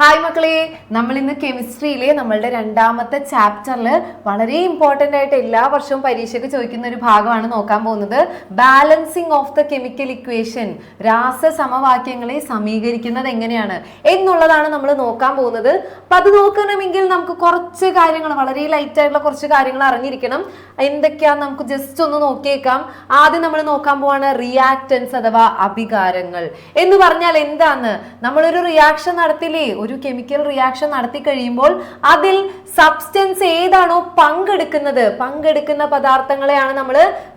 Hi മക്കളെ. നമ്മൾ ഇന്ന് കെമിസ്ട്രിയിലെ നമ്മളുടെ രണ്ടാമത്തെ ചാപ്റ്ററിൽ വളരെ ഇമ്പോർട്ടന്റ് ആയിട്ട് എല്ലാ വർഷവും പരീക്ഷയ്ക്ക് ചോദിക്കുന്ന ഒരു ഭാഗമാണ് നോക്കാൻ പോകുന്നത്. Balancing of the chemical equation രാസ സമവാക്യങ്ങളെ സമീകരിക്കുന്നത് എങ്ങനെയാണ് എന്നുള്ളതാണ് നമ്മൾ നോക്കാൻ പോകുന്നത്. അപ്പം അത് നോക്കണമെങ്കിൽ നമുക്ക് കുറച്ച് കാര്യങ്ങൾ വളരെ ലൈറ്റ് ആയിട്ടുള്ള കുറച്ച് കാര്യങ്ങൾ അറിഞ്ഞിരിക്കണം. എന്തൊക്കെയാന്ന് നമുക്ക് ജസ്റ്റ് ഒന്ന് നോക്കിയേക്കാം. ആദ്യം നമ്മൾ നോക്കാൻ പോവാണ് റിയാക്റ്റൻസ് അഥവാ അഭികാരങ്ങൾ. എന്ന് പറഞ്ഞാൽ എന്താന്ന്? നമ്മളൊരു റിയാക്ഷൻ നടത്തില്ലേ? ഒരു കെമിക്കൽ റിയാക്ഷൻ നടത്തി കഴിയുമ്പോൾ അതിൽ സബ്സ്റ്റൻസ് ഏതാണോ പങ്കെടുക്കുന്നത്. പങ്കെടുക്കുന്ന പദാർത്ഥങ്ങളെയാണ് നമ്മൾ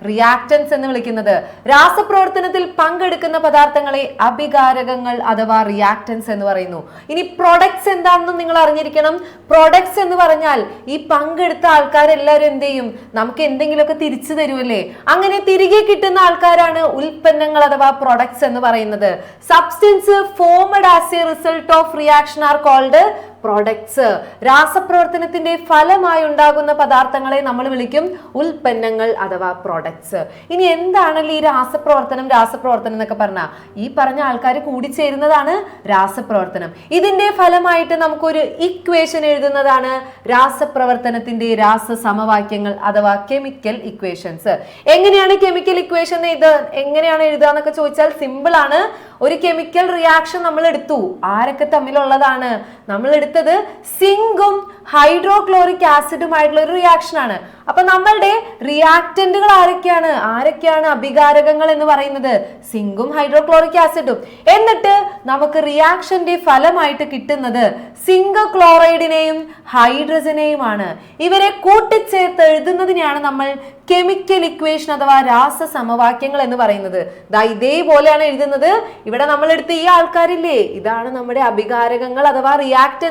റിയാക്റ്റൻസ് എന്ന് വിളിക്കുന്നത്. രാസപ്രവർത്തനത്തിൽ പങ്കെടുക്കുന്ന പദാർത്ഥങ്ങളെ അഭികാരകങ്ങൾ അഥവാ റിയാക്റ്റൻസ് എന്ന് പറയുന്നു. ഇനി പ്രൊഡക്ട്സ് എന്താണെന്നും നിങ്ങൾ അറിഞ്ഞിരിക്കണം. പ്രൊഡക്ട്സ് എന്ന് പറഞ്ഞാൽ ഈ പങ്കെടുത്ത ആൾക്കാരെല്ലാവരും എന്ത് ചെയ്യും? നമുക്ക് എന്തെങ്കിലുമൊക്കെ തിരിച്ചു തരുമല്ലേ? അങ്ങനെ തിരികെ കിട്ടുന്ന ആൾക്കാരാണ് ഉൽപ്പന്നങ്ങൾ അഥവാ പ്രൊഡക്ട്സ് എന്ന് പറയുന്നത്. Substance formed as a result of reaction are called products രാസപ്രവർത്തനത്തിന്റെ ഫലമായി ഉണ്ടാകുന്ന പദാർത്ഥങ്ങളെ നമ്മൾ വിളിക്കും ഉൽപ്പന്നങ്ങൾ അഥവാ പ്രോഡക്ട്സ് ഇനി എന്താണല്ലോ ഈ രാസപ്രവർത്തനം രാസപ്രവർത്തനം എന്നൊക്കെ പറഞ്ഞാൽ ഈ പറഞ്ഞ ആൾക്കാർ കൂടിച്ചേരുന്നതാണ് രാസപ്രവർത്തനം. ഇതിന്റെ ഫലമായിട്ട് നമുക്കൊരു ഇക്വേഷൻ എഴുതുന്നതാണ് രാസപ്രവർത്തനത്തിന്റെ രാസ സമവാക്യങ്ങൾ അഥവാ കെമിക്കൽ ഇക്വേഷൻസ് എങ്ങനെയാണ് കെമിക്കൽ ഇക്വേഷൻ ഇത് എങ്ങനെയാണ് എഴുതുക എന്നൊക്കെ ചോദിച്ചാൽ സിമ്പിൾ ആണ്. ഒരു കെമിക്കൽ റിയാക്ഷൻ നമ്മൾ എടുത്തു. ആരൊക്കെ തമ്മിലുള്ളതാണ്? നമ്മൾ എടുത്തത് സിങ്കും ഹൈഡ്രോക്ലോറിക് ആസിഡും ആയിട്ടുള്ള ഒരു റിയാക്ഷൻ ആണ്. അപ്പൊ നമ്മളുടെ റിയാക്റ്റന്റുകൾ ആരൊക്കെയാണ്? ആരൊക്കെയാണ് അഭികാരകങ്ങൾ എന്ന് പറയുന്നത്? സിങ്കും ഹൈഡ്രോക്ലോറിക് ആസിഡും. എന്നിട്ട് നമുക്ക് റിയാക്ഷന്റെ ഫലമായിട്ട് കിട്ടുന്നത് സിങ്ക് ക്ലോറൈഡിനെയും ഹൈഡ്രജനെയുമാണ്. ഇവരെ കൂട്ടിച്ചേർത്ത് എഴുതുന്നതിനെയാണ് നമ്മൾ കെമിക്കൽ ഇക്വേഷൻ അഥവാ രാസ സമവാക്യങ്ങൾ എന്ന് പറയുന്നത്. ദാ ഇതേപോലെയാണ് എഴുതുന്നത്. ഇവിടെ നമ്മൾ എടുത്ത ഈ ആൾക്കാരില്ലേ? ഇതാണ് നമ്മുടെ അഭികാരകങ്ങൾ അഥവാ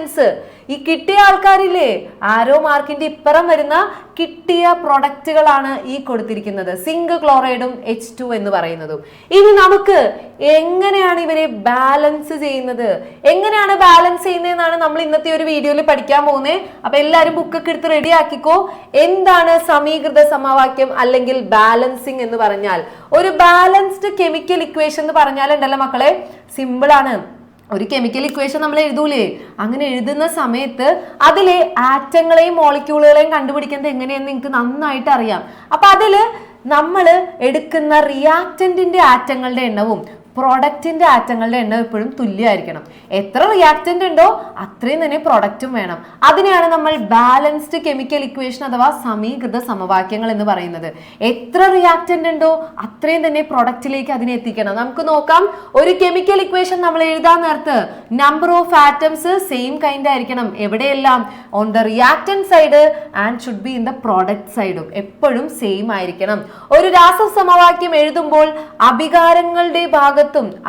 റിയാക്റ്റൻസ് ഈ കിട്ടിയ ആൾക്കാരില്ലേ? ആരോ മാർക്കിന്റെ ഇപ്പുറം വരുന്ന കിട്ടിയ പ്രൊഡക്റ്റുകളാണ് ഈ കൊടുത്തിരിക്കുന്നത്. സിങ്ക് ക്ലോറൈഡും എച്ച് ടു എന്ന് പറയുന്നതും. ഇനി നമുക്ക് എങ്ങനെയാണ് ഇവരെ ബാലൻസ് ചെയ്യുന്നത്? എങ്ങനെയാണ് ബാലൻസ് ചെയ്യുന്നതെന്നാണ് നമ്മൾ ഇന്നത്തെ ഒരു വീഡിയോയിൽ പഠിക്കാൻ പോകുന്നത് അപ്പൊ എല്ലാവരും ബുക്കൊക്കെ എടുത്ത് റെഡി ആക്കിക്കോ. എന്താണ് സമീകൃത സമവാക്യം അല്ലെങ്കിൽ ബാലൻസിങ് എന്ന് പറഞ്ഞാൽ? ഒരു ബാലൻസ്ഡ് കെമിക്കൽ ഇക്വേഷൻ എന്ന് പറഞ്ഞാൽ ഉണ്ടല്ലോ മക്കളെ? സിമ്പിൾ ആണ്. ഒരു കെമിക്കൽ ഇക്വേഷൻ നമ്മൾ എഴുതൂലേ? അങ്ങനെ എഴുതുന്ന സമയത്ത് അതിലെ ആറ്റങ്ങളെയും മോളിക്യൂളുകളെയും കണ്ടുപിടിക്കുന്നത് എങ്ങനെയെന്ന് നിങ്ങൾക്ക് നന്നായിട്ട് അറിയാം. അപ്പൊ അതിൽ നമ്മൾ എടുക്കുന്ന റിയാക്റ്റന്റിന്റെ ആറ്റങ്ങളുടെ എണ്ണവും പ്രൊഡക്റ്റിന്റെ ആറ്റങ്ങളുടെ എണ്ണം എപ്പോഴും തുല്യമായിരിക്കണം. എത്ര റിയാക്റ്റന്റ് ഉണ്ടോ അത്രയും തന്നെ പ്രൊഡക്റ്റും വേണം. അതിനെയാണ് നമ്മൾ ബാലൻസ്ഡ് കെമിക്കൽ ഇക്വേഷൻ അഥവാ സമീകൃത സമവാക്യങ്ങൾ എന്ന് പറയുന്നത്. എത്ര റിയാക്റ്റന്റ് ഉണ്ടോ അത്രയും തന്നെ പ്രൊഡക്റ്റിലേക്ക് അതിനെ എത്തിക്കണം. നമുക്ക് നോക്കാം. ഒരു കെമിക്കൽ ഇക്വേഷൻ നമ്മൾ എഴുതാൻ നേരത്ത് number of atoms same kind ആയിരിക്കണം. എവിടെയെല്ലാം? On the reactant side and should be in the product സൈഡും എപ്പോഴും സെയിം ആയിരിക്കണം. ഒരു രാസ സമവാക്യം എഴുതുമ്പോൾ അഭികാരങ്ങളുടെ ഭാഗത്തും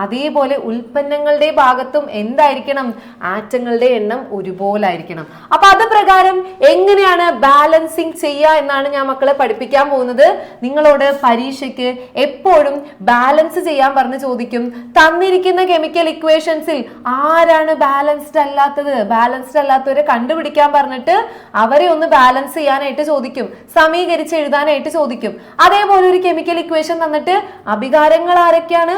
അതേപോലെ ഉൽപ്പന്നങ്ങളുടെ ഭാഗത്തും എന്തായിരിക്കണം? ആറ്റങ്ങളുടെ എണ്ണം ഒരുപോലെ ആയിരിക്കണം അപ്പൊ അത് പ്രകാരം എങ്ങനെയാണ് ബാലൻസിങ് ചെയ്യുക എന്നാണ് ഞാൻ മക്കളെ പഠിപ്പിക്കാൻ പോകുന്നത്. നിങ്ങളോട് പരീക്ഷയ്ക്ക് എപ്പോഴും ബാലൻസ് ചെയ്യാൻ പറഞ്ഞ് ചോദിക്കും. തന്നിരിക്കുന്ന കെമിക്കൽ ഇക്വേഷൻസിൽ ആരാണ് ബാലൻസ്ഡ് അല്ലാത്തത്? ബാലൻസ്ഡ് അല്ലാത്തവരെ കണ്ടുപിടിക്കാൻ പറഞ്ഞിട്ട് അവരെ ഒന്ന് ബാലൻസ് ചെയ്യാനായിട്ട് ചോദിക്കും. സമീകരിച്ച് എഴുതാനായിട്ട് ചോദിക്കും. അതേപോലെ ഒരു കെമിക്കൽ ഇക്വേഷൻ തന്നിട്ട് അഭികാരങ്ങൾ ആരൊക്കെയാണ്?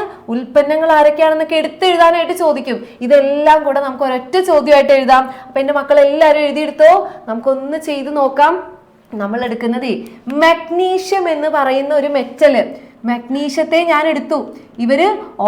ഉൽപ്പന്നങ്ങൾ ആരൊക്കെയാണെന്നൊക്കെ എടുത്തെഴുതാനായിട്ട് ചോദിക്കും. ഇതെല്ലാം കൂടെ നമുക്ക് ഒരൊറ്റ ചോദ്യമായിട്ട് എഴുതാം. അപ്പൊ എന്റെ മക്കൾ എല്ലാവരും എഴുതിയെടുത്തോ? നമുക്കൊന്ന് ചെയ്ത് നോക്കാം. നമ്മൾ എടുക്കുന്നത് മഗ്നീഷ്യം എന്ന് പറയുന്ന ഒരു മെറ്റൽ മഗ്നീഷ്യത്തെ ഞാൻ എടുത്തു. ഇവർ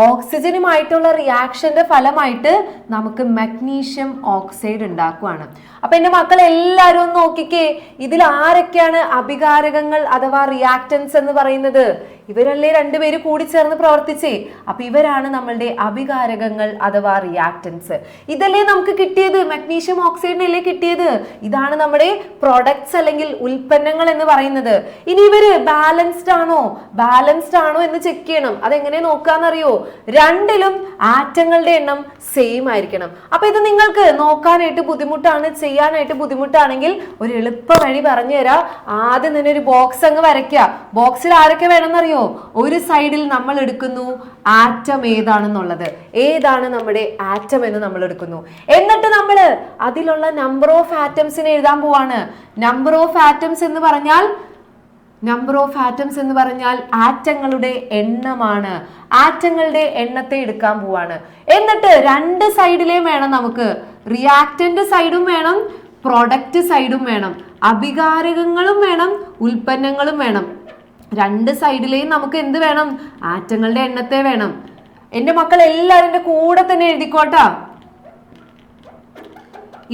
ഓക്സിജനുമായിട്ടുള്ള റിയാക്ഷന്റെ ഫലമായിട്ട് നമുക്ക് മഗ്നീഷ്യം ഓക്സൈഡ് ഉണ്ടാക്കുവാണ്. അപ്പൊ എന്റെ മക്കൾ എല്ലാവരും ഒന്ന് നോക്കിക്കേ. ഇതിൽ ആരൊക്കെയാണ് അഭികാരകങ്ങൾ അഥവാ റിയാക്റ്റൻസ് എന്ന് പറയുന്നത്? ഇവരല്ലേ രണ്ടുപേര് കൂടി ചേർന്ന് പ്രവർത്തിച്ചേ? അപ്പൊ ഇവരാണ് നമ്മളുടെ അഭികാരകങ്ങൾ അഥവാ റിയാക്ടൻസ് ഇതല്ലേ നമുക്ക് കിട്ടിയത്? മഗ്നീഷ്യം ഓക്സൈഡിനല്ലേ കിട്ടിയത്? ഇതാണ് നമ്മുടെ പ്രൊഡക്ട്സ് അല്ലെങ്കിൽ ഉൽപ്പന്നങ്ങൾ എന്ന് പറയുന്നത്. ഇനി ഇവർ ബാലൻസ്ഡ് ആണോ? ബാലൻസ്ഡ് ആണോ എന്ന് ചെക്ക് ചെയ്യണം. അതെങ്ങനെ നോക്കാന്നറിയോ? രണ്ടിലും ആറ്റങ്ങളുടെ എണ്ണം സെയിം ആയിരിക്കണം. അപ്പൊ ഇത് നിങ്ങൾക്ക് നോക്കാനായിട്ട് ബുദ്ധിമുട്ടാണ് ചെയ്യാനായിട്ട് ബുദ്ധിമുട്ടാണെങ്കിൽ ഒരു എളുപ്പ വഴി പറഞ്ഞു തരാം ആദ്യം തന്നെ ഒരു ബോക്സ് അങ്ങ് വരയ്ക്കുക ബോക്സിൽ ആരൊക്കെ വേണമെന്നറിയോ? ഒരു സൈഡിൽ നമ്മൾ എടുക്കുന്നു ആറ്റം ഏതാണെന്നുള്ളത്. ഏതാണ് നമ്മുടെ ആറ്റം എന്ന് നമ്മൾ എടുക്കുന്നു. എന്നിട്ട് നമ്മൾ അതിലുള്ള നമ്പർ ഓഫ് ആറ്റംസിനെ എഴുതാൻ പോവാണ്. നമ്പർ ഓഫ് ആറ്റംസ് എന്ന് പറഞ്ഞാൽ നമ്പർ ഓഫ് ആറ്റംസ് എന്ന് പറഞ്ഞാൽ ആറ്റങ്ങളുടെ എണ്ണമാണ്. ആറ്റങ്ങളുടെ എണ്ണത്തെ എടുക്കാൻ പോവാണ്. എന്നിട്ട് രണ്ട് സൈഡിലെയും വേണം നമുക്ക്. റിയാക്റ്റന്റ് സൈഡും വേണം പ്രൊഡക്റ്റ് സൈഡും വേണം. അഭികാരകങ്ങളും വേണം ഉൽപ്പന്നങ്ങളും വേണം. രണ്ട് സൈഡിലെയും നമുക്ക് എന്ത് വേണം? ആറ്റങ്ങളുടെ എണ്ണത്തെ വേണം. എന്റെ മക്കൾ എല്ലാവരും എന്റെ കൂടെ തന്നെ എഴുതിക്കോട്ടാ.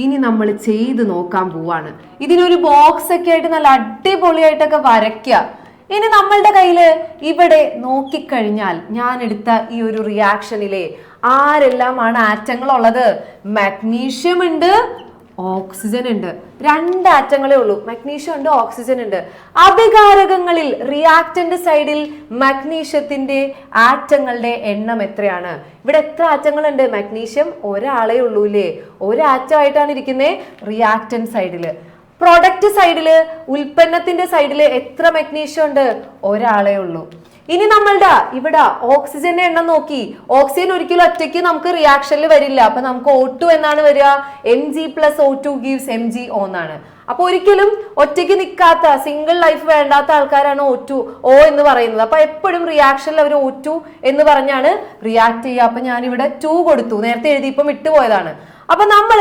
ഇനി നമ്മൾ ചെയ്ത് നോക്കാൻ പോവാണ്. ഇതിനൊരു ബോക്സ് ഒക്കെ ആയിട്ട് നല്ല അടിപൊളിയായിട്ടൊക്കെ വരയ്ക്കുക ഇനി നമ്മളുടെ കയ്യിൽ ഇവിടെ നോക്കിക്കഴിഞ്ഞാൽ ഞാൻ എടുത്ത ഈ ഒരു റിയാക്ഷനിലെ ആരെല്ലാമാണ് ആറ്റങ്ങൾ ഉള്ളത് മാഗ്നീഷ്യം ഉണ്ട് ഓക്സിജൻ ഉണ്ട് രണ്ട് ആറ്റങ്ങളേ ഉള്ളൂ. മഗ്നീഷ്യം ഉണ്ട് ഓക്സിജൻ ഉണ്ട് അഭികാരകങ്ങളിൽ റിയാക്ടന്റ് സൈഡിൽ മഗ്നീഷ്യത്തിന്റെ ആറ്റങ്ങളുടെ എണ്ണം എത്രയാണ്? ഇവിടെ എത്ര ആറ്റങ്ങളുണ്ട്? മഗ്നീഷ്യം ഒരാളേ ഉള്ളൂ ഇല്ലേ? ഒരാറ്റമായിട്ടാണ് ഇരിക്കുന്നത് റിയാക്ടന്റ് സൈഡിൽ പ്രൊഡക്റ്റ് സൈഡിൽ ഉൽപ്പന്നത്തിന്റെ സൈഡിൽ എത്ര മഗ്നീഷ്യം ഉണ്ട് ഒരാളേ ഉള്ളൂ. ഇനി നമ്മളുടെ ഇവിടെ ഓക്സിജന്റെ എണ്ണം നോക്കി. ഓക്സിജൻ ഒരിക്കലും ഒറ്റയ്ക്ക് നമുക്ക് റിയാക്ഷനിൽ വരില്ല. അപ്പൊ നമുക്ക് ഒ ടു എന്നാണ് വരിക. M G plus O two gives M G O എന്നാണ് അപ്പൊ ഒരിക്കലും ഒറ്റയ്ക്ക് നിൽക്കാത്ത സിംഗിൾ ലൈഫ് വേണ്ടാത്ത ആൾക്കാരാണ് ഒ ടു ഒ എന്ന് പറയുന്നത്. അപ്പൊ എപ്പോഴും റിയാക്ഷനിൽ അവർ ഒ ടു എന്ന് പറഞ്ഞാണ് റിയാക്ട് ചെയ്യുക. അപ്പൊ ഞാൻ ഇവിടെ ടു കൊടുത്തു. നേരത്തെ എഴുതി ഇപ്പം വിട്ടുപോയതാണ്. അപ്പൊ നമ്മൾ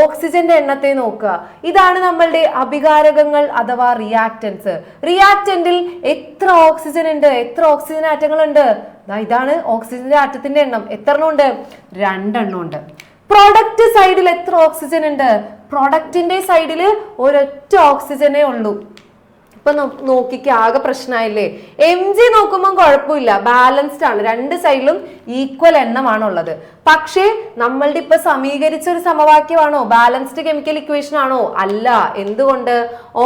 ഓക്സിജന്റെ എണ്ണത്തെ നോക്കുക. ഇതാണ് നമ്മളുടെ അഭികാരകങ്ങൾ അഥവാ റിയാക്റ്റൻസ് റിയാക്റ്റന്റിൽ എത്ര ഓക്സിജൻ ഉണ്ട്? എത്ര ഓക്സിജൻ ആറ്റങ്ങൾ ഉണ്ട് ഇതാണ് ഓക്സിജന്റെ ആറ്റത്തിന്റെ എണ്ണം. എത്ര എണ്ണം ഉണ്ട്? രണ്ടെണ്ണം ഉണ്ട്. പ്രൊഡക്റ്റ് സൈഡിൽ എത്ര ഓക്സിജൻ ഉണ്ട്? പ്രൊഡക്റ്റിന്റെ സൈഡിൽ ഒരൊറ്റ ഓക്സിജനേ ഉള്ളൂ. ഇപ്പൊ നോക്കിക്ക് ആകെ പ്രശ്നമായില്ലേ എം ജി നോക്കുമ്പോൾ കുഴപ്പമില്ല. ബാലൻസ്ഡ് ആണ്. രണ്ട് സൈഡിലും ഈക്വൽ എണ്ണമാണ് ഉള്ളത് പക്ഷേ നമ്മളുടെ ഇപ്പൊ സമീകരിച്ച ഒരു സമവാക്യമാണോ? ബാലൻസ്ഡ് കെമിക്കൽ ഇക്വേഷൻ ആണോ? അല്ല. എന്തുകൊണ്ട്?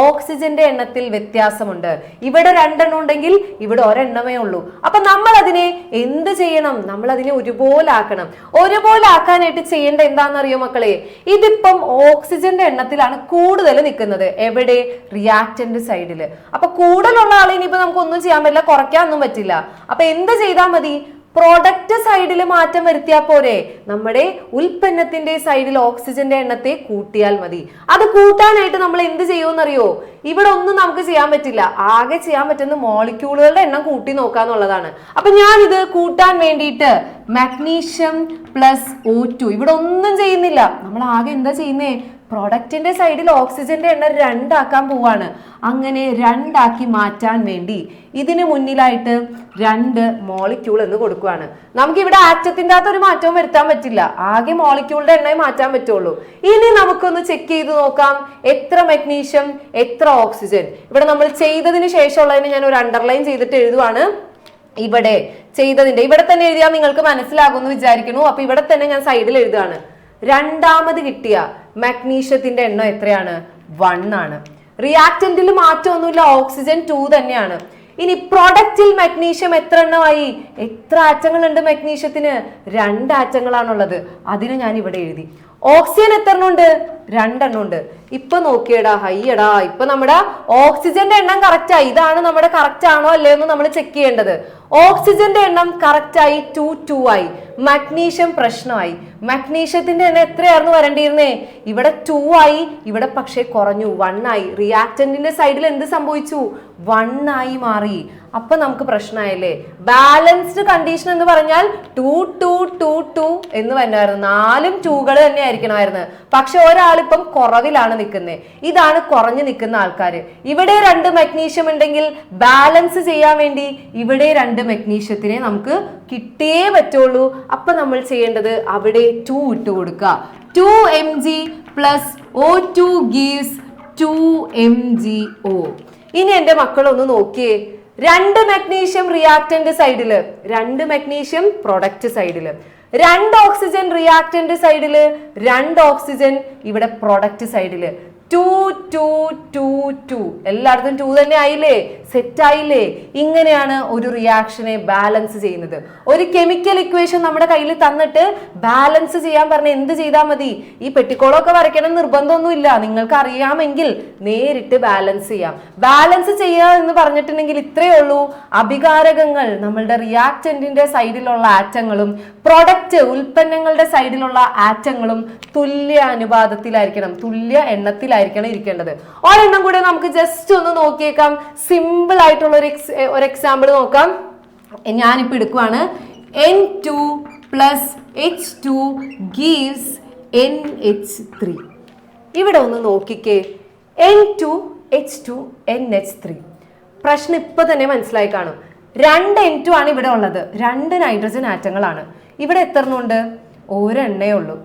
ഓക്സിജന്റെ എണ്ണത്തിൽ വ്യത്യാസമുണ്ട്. ഇവിടെ രണ്ടെണ്ണം ഉണ്ടെങ്കിൽ ഇവിടെ ഒരെണ്ണമേ ഉള്ളൂ. അപ്പൊ നമ്മൾ അതിനെ എന്ത് ചെയ്യണം? നമ്മൾ അതിനെ ഒരുപോലെ ആക്കണം ഒരുപോലെ ആക്കാനായിട്ട് ചെയ്യേണ്ട എന്താണെന്നറിയോ മക്കളെ? ഇതിപ്പം ഓക്സിജന്റെ എണ്ണത്തിലാണ് കൂടുതൽ നിൽക്കുന്നത്. എവിടെ? റിയാക്റ്റന്റ് അപ്പൊ കൂടുതലുള്ള ആളെ ഇനിയിപ്പോ നമുക്ക് ഒന്നും ചെയ്യാൻ പറ്റില്ല കുറയ്ക്കാനൊന്നും പറ്റില്ല. അപ്പൊ എന്ത് ചെയ്താൽ മതി? പ്രോഡക്റ്റ് സൈഡിൽ മാറ്റം വരുത്തിയാൽ പോരെ. നമ്മുടെ ഉൽപ്പന്നത്തിന്റെ സൈഡിൽ ഓക്സിജന്റെ എണ്ണത്തെ കൂട്ടിയാൽ മതി. അത് കൂട്ടാനായിട്ട് നമ്മൾ എന്ത് ചെയ്യുമെന്നറിയോ? ഇവിടെ ഒന്നും നമുക്ക് ചെയ്യാൻ പറ്റില്ല. ആകെ ചെയ്യാൻ പറ്റുന്ന മോളിക്യൂളുകളുടെ എണ്ണം കൂട്ടി നോക്കുക എന്നുള്ളതാണ്. അപ്പൊ ഞാൻ ഇത് കൂട്ടാൻ വേണ്ടിയിട്ട് മാഗ്നീഷ്യം പ്ലസ് ഒ ടു ഇവിടെ ഒന്നും ചെയ്യുന്നില്ല. നമ്മൾ ആകെ എന്താ ചെയ്യുന്നേ? പ്രൊഡക്റ്റിന്റെ സൈഡിൽ ഓക്സിജന്റെ എണ്ണം രണ്ടാക്കാൻ പോവാണ്. അങ്ങനെ രണ്ടാക്കി മാറ്റാൻ വേണ്ടി ഇതിന് മുന്നിലായിട്ട് രണ്ട് മോളിക്യൂൾ എന്ന് കൊടുക്കുകയാണ് നമുക്ക് ഇവിടെ ആറ്റത്തിന്റെ അകത്ത് ഒരു മാറ്റവും വരുത്താൻ പറ്റില്ല. ആകെ മോളിക്യൂളിന്റെ എണ്ണയെ മാറ്റാൻ പറ്റുള്ളൂ. ഇനി നമുക്കൊന്ന് ചെക്ക് ചെയ്ത് നോക്കാം. എത്ര മഗ്നീഷ്യം എത്ര ഓക്സിജൻ ഇവിടെ നമ്മൾ ചെയ്തതിന് ശേഷമുള്ളതിന് ഞാൻ ഒരു അണ്ടർലൈൻ ചെയ്തിട്ട് എഴുതുവാണ്. ഇവിടെ ചെയ്തതിന്റെ ഇവിടെ തന്നെ എഴുതിയാൽ നിങ്ങൾക്ക് മനസ്സിലാകുമെന്ന് വിചാരിക്കുന്നു. അപ്പൊ ഇവിടെ തന്നെ ഞാൻ സൈഡിൽ എഴുതുകയാണ് രണ്ടാമത് കിട്ടിയ മഗ്നീഷ്യത്തിന്റെ എണ്ണം എത്രയാണ്? വൺ ആണ്. റിയാക്റ്റന്റിൽ മാറ്റമൊന്നുമില്ല ഓക്സിജൻ ടു തന്നെയാണ്. ഇനി പ്രൊഡക്റ്റിൽ മഗ്നീഷ്യം എത്ര എണ്ണമായി? എത്ര ആറ്റങ്ങളുണ്ട് മഗ്നീഷ്യത്തിന്? രണ്ട് ആറ്റങ്ങളാണുള്ളത്. അതിന് ഞാൻ ഇവിടെ എഴുതി. ഓക്സിജൻ എത്ര എണ്ണം ഉണ്ട് രണ്ടെണ്ണം ഉണ്ട് ഇപ്പൊ നോക്കിയടാ ഹൈയടാ ഇപ്പൊ നമ്മുടെ ഓക്സിജന്റെ എണ്ണം കറക്റ്റ് ആയി ഇതാണ് നമ്മുടെ കറക്റ്റ് ആണോ അല്ലേ എന്ന് നമ്മൾ ചെക്ക് ചെയ്യേണ്ടത്. ഓക്സിജന്റെ എണ്ണം കറക്റ്റ് ആയി ടു ടു ആയി. മഗ്നീഷ്യം പ്രശ്നമായി. മഗ്നീഷ്യത്തിന്റെ എണ്ണം എത്രയായിരുന്നു വരേണ്ടിയിരുന്നേ? ഇവിടെ ടു ആയി ഇവിടെ പക്ഷേ കുറഞ്ഞു. വൺ ആയി. റിയാക്റ്റന്റിന്റെ സൈഡിൽ എന്ത് സംഭവിച്ചു? വൺ ആയി മാറി. അപ്പൊ നമുക്ക് പ്രശ്നമായല്ലേ? ബാലൻസ്ഡ് കണ്ടീഷൻ എന്ന് പറഞ്ഞാൽ ടു ടു ടു ടു എന്ന് പറഞ്ഞായിരുന്നു നാലും ടൂകൾ തന്നെ ആയിരിക്കണമായിരുന്നു പക്ഷെ ഒരാളിപ്പം കുറവിലാണ് നിൽക്കുന്നത് ഇതാണ് കുറഞ്ഞു നിൽക്കുന്ന ആൾക്കാർ ഇവിടെ രണ്ട് മഗ്നീഷ്യം ഉണ്ടെങ്കിൽ ബാലൻസ് ചെയ്യാൻ വേണ്ടി ഇവിടെ രണ്ട് മഗ്നീഷ്യത്തിനെ നമുക്ക് കിട്ടിയേ പറ്റുള്ളൂ. അപ്പൊ നമ്മൾ ചെയ്യേണ്ടത് അവിടെ ടു ഇട്ട് കൊടുക്കുക. Two M G plus O two gives two M G O ഇനി എന്റെ മക്കളൊന്ന് നോക്കിയേ. രണ്ട് മഗ്നീഷ്യം റിയാക്ടന്റ് സൈഡിൽ രണ്ട് മഗ്നീഷ്യം പ്രൊഡക്റ്റ് സൈഡിൽ രണ്ട് ഓക്സിജൻ റിയാക്ടന്റ് സൈഡിൽ രണ്ട് ഓക്സിജൻ ഇവിടെ പ്രൊഡക്റ്റ് സൈഡിൽ ടു ടു ടു ടു എല്ലായിടത്തും ടു തന്നെ ആയില്ലേ? സെറ്റ് ആയില്ലേ? ഇങ്ങനെയാണ് ഒരു റിയാക്ഷനെ ബാലൻസ് ചെയ്യുന്നത്. ഒരു കെമിക്കൽ ഇക്വേഷൻ നമ്മുടെ കയ്യിൽ തന്നിട്ട് ബാലൻസ് ചെയ്യാൻ പറഞ്ഞ എന്ത് ചെയ്താൽ മതി? ഈ പെട്ടിക്കോളൊക്കെ വരയ്ക്കണം നിർബന്ധമൊന്നുമില്ല. നിങ്ങൾക്ക് അറിയാമെങ്കിൽ നേരിട്ട് ബാലൻസ് ചെയ്യാം. ബാലൻസ് ചെയ്യുക എന്ന് പറഞ്ഞിട്ടുണ്ടെങ്കിൽ ഇത്രയേ ഉള്ളൂ. അഭികാരകങ്ങൾ നമ്മളുടെ റിയാക്റ്റന്റിന്റെ സൈഡിലുള്ള ആറ്റങ്ങളും പ്രൊഡക്റ്റ് ഉൽപ്പന്നങ്ങളുടെ സൈഡിലുള്ള ആറ്റങ്ങളും തുല്യ അനുപാതത്തിലായിരിക്കണം തുല്യ എണ്ണത്തിൽ ആയിരിക്കണം ഇരിക്കേണ്ടത്. ഒരെണ്ണം കൂടെ നമുക്ക് ജസ്റ്റ് ഒന്ന് നോക്കിയേക്കാം. സിമ്പിൾ ആയിട്ടുള്ള ഒരു ഒരു എക്സാമ്പിൾ നോക്കാം. ഞാനിപ്പോൾ എടുക്കുവാണ്. N two plus H two gives N H three ഇവിടെ ഒന്ന് നോക്കിക്കേ. N two H two N H three പ്രശ്നം ഇപ്പൊ തന്നെ മനസ്സിലായി കാണും. രണ്ട് എൻ ടു ആണ് ഇവിടെ ഉള്ളത്. രണ്ട് നൈട്രജൻ ആറ്റങ്ങളാണ് ഇവിടെ എത്ര എണ്ണം ഉണ്ട്? ഒരെണ്ണേ ഉള്ളൂ.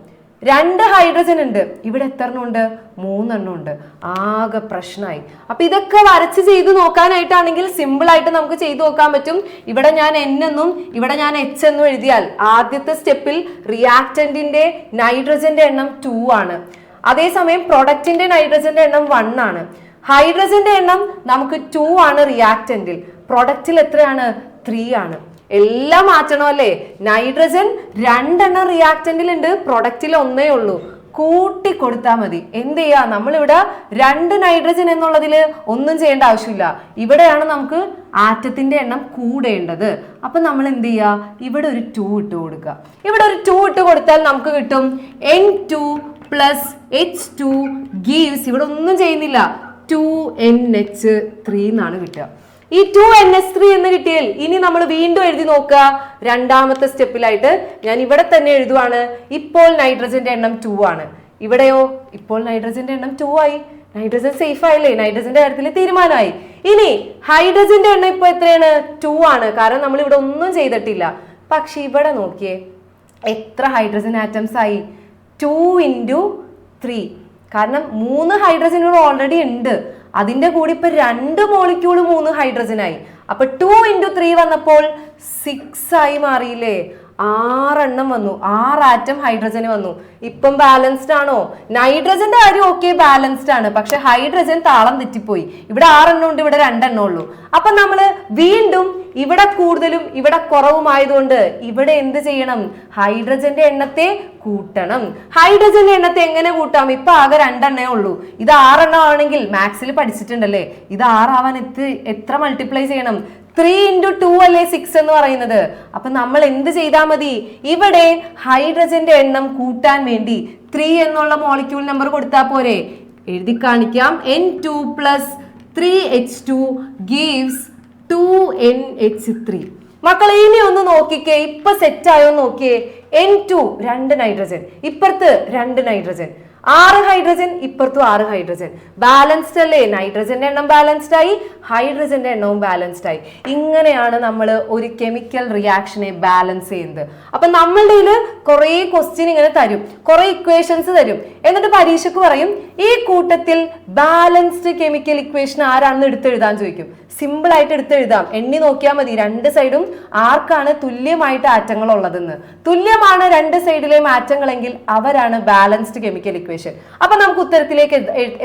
രണ്ട് ഹൈഡ്രജൻ ഉണ്ട്. ഇവിടെ എത്ര എണ്ണം ഉണ്ട്? മൂന്നെണ്ണം ഉണ്ട്. ആകെ പ്രശ്നമായി അപ്പൊ ഇതൊക്കെ വരച്ച് ചെയ്ത് നോക്കാനായിട്ടാണെങ്കിൽ സിമ്പിൾ ആയിട്ട് നമുക്ക് ചെയ്തു നോക്കാൻ പറ്റും. ഇവിടെ ഞാൻ എൻ എന്നും ഇവിടെ ഞാൻ എച്ച് എന്നും എഴുതിയാൽ ആദ്യത്തെ സ്റ്റെപ്പിൽ റിയാക്ടന്റിന്റെ നൈട്രജന്റെ എണ്ണം ടു ആണ്. അതേസമയം പ്രൊഡക്റ്റിന്റെ നൈട്രജന്റെ എണ്ണം വൺ ആണ്. ഹൈഡ്രജന്റെ എണ്ണം നമുക്ക് ടു ആണ് റിയാക്ടന്റിൽ പ്രൊഡക്റ്റിൽ എത്രയാണ്? ത്രീ ആണ്. എല്ലാം മാറ്റണം അല്ലേ നൈട്രജൻ രണ്ടെണ്ണം റിയാക്റ്റന്റിൽ ഉണ്ട് പ്രൊഡക്റ്റിൽ ഒന്നേ ഉള്ളൂ. കൂട്ടി കൊടുത്താൽ മതി. എന്ത് ചെയ്യാ? നമ്മളിവിടെ രണ്ട് നൈട്രജൻ എന്നുള്ളതിൽ ഒന്നും ചെയ്യേണ്ട ആവശ്യമില്ല. ഇവിടെയാണ് നമുക്ക് ആറ്റത്തിന്റെ എണ്ണം കൂടേണ്ടത്. അപ്പൊ നമ്മൾ എന്ത് ചെയ്യുക ഇവിടെ ഒരു ടു ഇട്ട് കൊടുക്കുക. ഇവിടെ ഒരു ടു ഇട്ട് കൊടുത്താൽ നമുക്ക് കിട്ടും N two plus H two gives ഇവിടെ ഒന്നും ചെയ്യുന്നില്ല. ടു എൻ എച്ച് ത്രീ എന്നാണ് കിട്ടുക. ഈ ടു എൻ എസ് ത്രീ എന്ന് കിട്ടിയാൽ ഇനി നമ്മൾ വീണ്ടും എഴുതി നോക്കുക. രണ്ടാമത്തെ സ്റ്റെപ്പിലായിട്ട് ഞാൻ ഇവിടെ തന്നെ എഴുതുവാണ്. ഇപ്പോൾ നൈട്രജന്റെ എണ്ണം ടു ആണ്. ഇവിടെയോ? ഇപ്പോൾ നൈട്രജന്റെ എണ്ണം ടു ആയി. നൈട്രജൻ സേഫ് ആയില്ലേ? നൈട്രജന്റെ കാര്യത്തിൽ തീരുമാനമായി. ഇനി ഹൈഡ്രജന്റെ എണ്ണം ഇപ്പൊ എത്രയാണ്? ടു ആണ്. കാരണം നമ്മൾ ഇവിടെ ഒന്നും ചെയ്തിട്ടില്ല. പക്ഷെ ഇവിടെ നോക്കിയേ. എത്ര ഹൈഡ്രജൻ ആറ്റംസ് ആയി? ടു ഇന്റു ത്രീ കാരണം മൂന്ന് ഹൈഡ്രജനുകൾ ഓൾറെഡി ഉണ്ട്. അതിന്റെ കൂടി ഇപ്പൊ രണ്ട് മോളിക്യൂൾ മൂന്ന് ഹൈഡ്രജനായി അപ്പൊ ടു ഇന്റു ത്രീ വന്നപ്പോൾ സിക്സ് ആയി മാറിയില്ലേ? ആറെണ്ണം വന്നു. ആറ് ആറ്റം ഹൈഡ്രജന് വന്നു. ഇപ്പം ബാലൻസ്ഡ് ആണോ? നൈട്രജന്റെ കാര്യം ഓക്കെ ബാലൻസ്ഡ് ആണ്. പക്ഷെ ഹൈഡ്രജൻ താളം തെറ്റിപ്പോയി. ഇവിടെ ആറെണ്ണം ഉണ്ട് ഇവിടെ രണ്ടെണ്ണം ഉള്ളൂ. അപ്പൊ നമ്മൾ വീണ്ടും ഇവിടെ കൂടുതലും ഇവിടെ കുറവുമായതുകൊണ്ട് ഇവിടെ എന്ത് ചെയ്യണം? ഹൈഡ്രജന്റെ എണ്ണത്തെ കൂട്ടണം. ഹൈഡ്രജന്റെ എണ്ണത്തെ എങ്ങനെ കൂട്ടാം? ഇപ്പൊ ആകെ രണ്ടെണ്ണേ ഉള്ളൂ. ഇത് ആറെണ്ണം ആണെങ്കിൽ മാത്സിൽ പഠിച്ചിട്ടുണ്ടല്ലേ? ഇത് ആറാവാൻ എത്ര എത്ര മൾട്ടിപ്ലൈ ചെയ്യണം? ത്രീ ഇന്റു ടു അല്ലേ സിക്സ് എന്ന് പറയുന്നത്. അപ്പൊ നമ്മൾ എന്ത് ചെയ്താൽ മതി? ഇവിടെ ഹൈഡ്രജന്റെ എണ്ണം കൂട്ടാൻ വേണ്ടി ത്രീ എന്നുള്ള മോളിക്യൂൾ നമ്പർ കൊടുത്താൽ പോരെ? എഴുതി കാണിക്കാം. N two plus three H two gives two N H three മക്കളെ ഇനി ഒന്ന് നോക്കിക്കേ. ഇപ്പൊ സെറ്റ് ആയോ നോക്കിയേ. എൻ ടു രണ്ട് നൈട്രജൻ ഇപ്പുറത്ത് രണ്ട് നൈട്രജൻ ആറ് ഹൈഡ്രജൻ ഇപ്പുറത്തും ആറ് ഹൈഡ്രജൻ. ബാലൻസ്ഡ് അല്ലേ? നൈട്രജന്റെ എണ്ണം ബാലൻസ്ഡ് ആയി ഹൈഡ്രജന്റെ എണ്ണവും ബാലൻസ്ഡ് ആയി. ഇങ്ങനെയാണ് നമ്മൾ ഒരു കെമിക്കൽ റിയാക്ഷനെ ബാലൻസ് ചെയ്യുന്നത്. അപ്പൊ നമ്മളുടെ ഇതിൽ കുറേ ക്വസ്റ്റ്യൻ ഇങ്ങനെ തരും. കുറെ ഇക്വേഷൻസ് തരും. എന്നിട്ട് പരീക്ഷക്ക് പറയും ഈ കൂട്ടത്തിൽ ബാലൻസ്ഡ് കെമിക്കൽ ഇക്വേഷൻ ആരാണെന്ന് എടുത്തെഴുതാൻ ചോദിക്കും. സിമ്പിൾ ആയിട്ട് എടുത്തെഴുതാം. എണ്ണി നോക്കിയാൽ മതി. രണ്ട് സൈഡും ആർക്കാണ് തുല്യമായിട്ട് ആറ്റങ്ങൾ ഉള്ളതെന്ന് തുല്യമാണ് രണ്ട് സൈഡിലെയും ആറ്റങ്ങളെങ്കിൽ അവരാണ് ബാലൻസ്ഡ് കെമിക്കൽ ഇക്വേഷൻ അപ്പൊ നമുക്ക് ഉത്തരത്തിലേക്ക്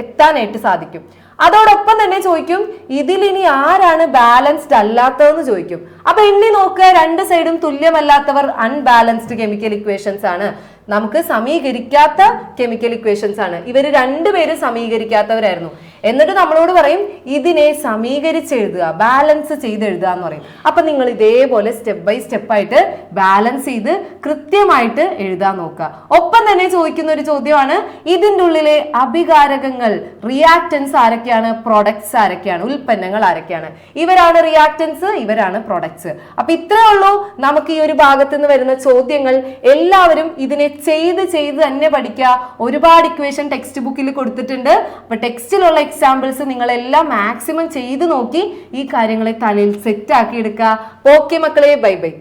എത്താനായിട്ട് സാധിക്കും. അതോടൊപ്പം തന്നെ ചോദിക്കും ഇതിലിനി ആരാണ് ബാലൻസ്ഡ് അല്ലാത്തതെന്ന് ചോദിക്കും. അപ്പൊ എണ്ണി നോക്കുക രണ്ട് സൈഡും തുല്യമല്ലാത്തവർ അൺബാലൻസ്ഡ് കെമിക്കൽ ഇക്വേഷൻസ് ആണ്. നമുക്ക് സമീകരിക്കാത്ത കെമിക്കൽ ഇക്വേഷൻസ് ആണ്. ഇവർ രണ്ടുപേരും സമീകരിക്കാത്തവരായിരുന്നു. എന്നിട്ട് നമ്മളോട് പറയും ഇതിനെ സമീകരിച്ച് എഴുതുക ബാലൻസ് ചെയ്ത് എഴുതുക എന്ന് പറയും. അപ്പൊ നിങ്ങൾ ഇതേപോലെ സ്റ്റെപ്പ് ബൈ സ്റ്റെപ്പ് ആയിട്ട് ബാലൻസ് ചെയ്ത് കൃത്യമായിട്ട് എഴുതാൻ നോക്കുക. ഒപ്പം തന്നെ ചോദിക്കുന്ന ഒരു ചോദ്യമാണ് ഇതിന്റെ ഉള്ളിലെ അഭികാരകങ്ങൾ റിയാക്റ്റൻസ് ആരൊക്കെയാണ്? പ്രൊഡക്ട്സ് ആരൊക്കെയാണ്? ഉൽപ്പന്നങ്ങൾ ആരൊക്കെയാണ്? ഇവരാണ് റിയാക്റ്റൻസ് ഇവരാണ് പ്രൊഡക്ട്സ് അപ്പൊ ഇത്രയേ ഉള്ളൂ. നമുക്ക് ഈ ഒരു ഭാഗത്ത് നിന്ന് വരുന്ന ചോദ്യങ്ങൾ. എല്ലാവരും ഇതിനെ ചെയ്ത് ചെയ്ത് തന്നെ പഠിക്കുക. ഒരുപാട് ഇക്വേഷൻ ടെക്സ്റ്റ് ബുക്കിൽ കൊടുത്തിട്ടുണ്ട്. അപ്പൊ ടെക്സ്റ്റിലുള്ള എക്സാമ്പിൾസ് നിങ്ങളെല്ലാം മാക്സിമം ചെയ്ത് നോക്കി ഈ കാര്യങ്ങളെ തലയിൽ സെറ്റ് ആക്കി എടുക്കുക. ഓക്കെ മക്കളെ ബൈ ബൈ